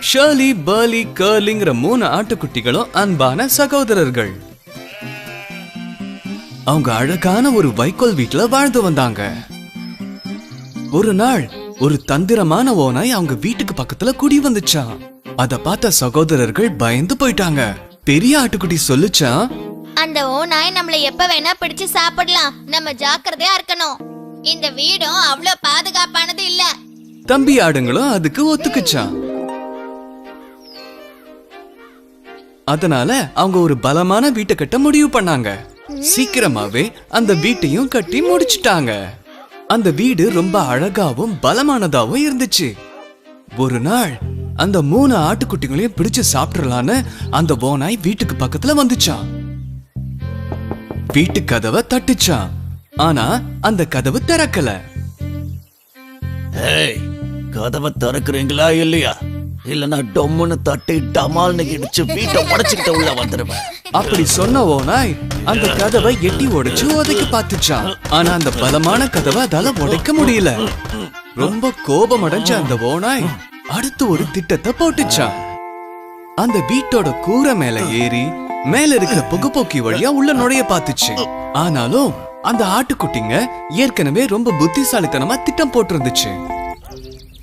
Shirley பர்லி கர்லிங்கிற மூணு ஆட்டுக்குட்டிகளும் அன்பான சகோதரர்கள். அவங்க அழகான ஒரு வைக்கோல் வீட்டுல வாழ்ந்து வந்தாங்க. ஒரு நாள் ஒரு தந்திரமான ஓனாய் அவங்க வீட்டுக்கு பக்கத்துல குடி வந்துச்சான் அத பார்த்த சகோதரர்கள் பயந்து போயிட்டாங்க. பெரிய ஆட்டுக்குட்டி சொல்லுச்சான் அந்த ஓநாய் நம்மள எப்ப வேணா பிடிச்சு சாப்பிடலாம். நம்ம ஜாக்கிரதையா இருக்கணும். இந்த வீடும் அவ்வளவு பாதுகாப்பானது இல்ல. தம்பி ஆடுங்களும் அதுக்கு ஒத்துக்குச்சான் அதனால அவங்க ஒரு பலமான வீட்டை கட்ட முடிவு பண்ணாங்க. சீக்கிரமாவே அந்த வீட்டையும் கட்டி முடிச்சிட்டாங்க. அந்த வீடு ரொம்ப அழகாவும் பலமானதாவும் இருந்துச்சு. ஒரு நாள் அந்த மூணு ஆட்டுக்குட்டிகளையும் பிடிச்சு சாப்பிடலான்னு அந்த ஓனாய் வீட்டுக்கு பக்கத்துல வந்துச்சான். வீட்டு கதவை தட்டுச்சான். ஆனா அந்த கதவு திறக்கல. ஏய் கதவை திறக்கிறீங்களா இல்லையா? இல்லனா டொம்முன்னு தட்டி டமால்னு இடிச்சு வீட்டை உடைச்சுக்கிட்ட உள்ள வந்துருவேன். அப்படி சொன்ன ஓனாய் அந்த கதவை எட்டி உடைச்சு உதைக்க பார்த்துச்சான் ஆனா அந்த பலமான கதவை அதால உடைக்க முடியல. ரொம்ப கோபம் அடைஞ்ச அந்த ஓனாய் அடுத்து ஒரு திட்டத்தை போட்டுச்சான் அந்த வீட்டோட கூரை மேல ஏறி மேல இருக்கிற புகைப்போக்கி வழியா உள்ள நுழைய பார்த்துச்சு. ஆனாலும் அந்த ஆட்டுக்குட்டிங்க ஏற்கனவே ரொம்ப புத்திசாலித்தனமா திட்டம் போட்டிருந்துச்சு.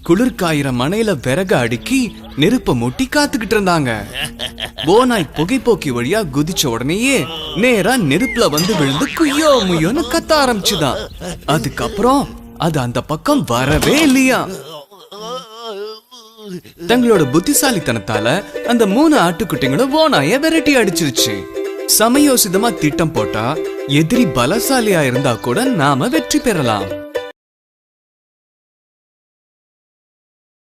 குளிர்காயிற மனையில விறக அடுக்கி நெருப்ப மூட்டி காத்துக்கிட்டு இருந்தாங்க. ஓனாய் புகைப்போக்கி வழியா குதிச்ச உடனேயே நேரா நெருப்புல வந்து விழுந்து குய்யோ முய்யோன்னு கத்த ஆரம்பிச்சுதான். அதுக்கப்புறம் அது அந்த பக்கம் வரவே இல்லையா? தங்களோட புத்திசாலித்தனத்தால அந்த மூணு ஆட்டுக்குட்டிங்களும் ஓனாய விரட்டி அடிச்சிருச்சு. சமயோசிதமா திட்டம் போட்டா எதிரி பலசாலியா இருந்தா கூட நாம வெற்றி பெறலாம்.